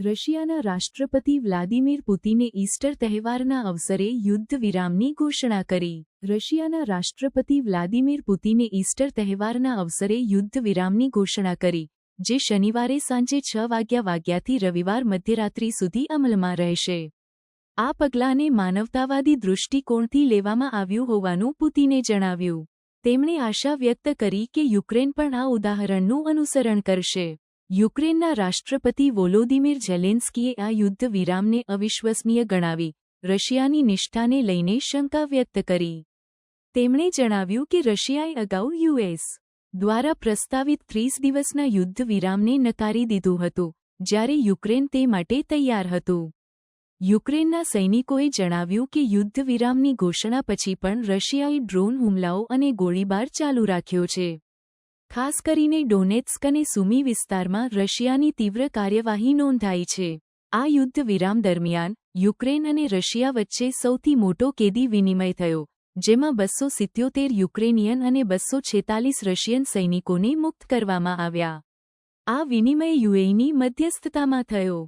રશિયાના રાષ્ટ્રપતિ Vladimir પુતિને Easter તહેવારના અવસરે યુદ્ધ વિરામની ઘોષણા કરી. રશિયાના રાષ્ટ્રપતિ વ્લાદિમીર પુતિને ઈસ્ટર તહેવારના અવસરે યુદ્ધ વિરામની ઘોષણા કરી, જે શનિવારે સાંજે છ વાગ્યા વાગ્યાથી રવિવાર મધ્યરાત્રિ સુધી અમલમાં રહેશે. આ પગલાંને માનવતાવાદી દૃષ્ટિકોણથી લેવામાં આવ્યું હોવાનું પુતિને જણાવ્યું. તેમણે આશા વ્યક્ત કરી કે યુક્રેન પણ આ ઉદાહરણનું અનુસરણ કરશે. યુક્રેનના રાષ્ટ્રપતિ વોલોદિમીર ઝેલેન્સ્કીએ આ યુદ્ધ વિરામને અવિશ્વસનીય ગણાવી, રશિયાની નિષ્ઠાને લઈને શંકા વ્યક્ત કરી. તેમણે જણાવ્યું કે રશિયાએ અગાઉ યુએસ દ્વારા પ્રસ્તાવિત ત્રીસ દિવસના યુદ્ધ વિરામને નકારી દીધું હતું, જ્યારે યુક્રેન તે માટે તૈયાર હતું. યુક્રેનના સૈનિકોએ જણાવ્યું કે યુદ્ધ વિરામની ઘોષણા પછી પણ રશિયાએ ડ્રોન હુમલાઓ અને ગોળીબાર ચાલુ રાખ્યો છે. ખાસ કરીને ડોનેટ્સ્ક અને સુમી વિસ્તારમાં રશિયાની તીવ્ર કાર્યવાહી નોંધાઈ છે. આ યુદ્ધ વિરામ દરમિયાન યુક્રેન અને રશિયા વચ્ચે સૌથી મોટો કેદી વિનિમય થયો, જેમાં બસો સિત્યોતેર યુક્રેનિયન અને બસો છેતાલીસ રશિયન સૈનિકોને મુક્ત કરવામાં આવ્યા. આ વિનિમય યુએઈની મધ્યસ્થતામાં થયો.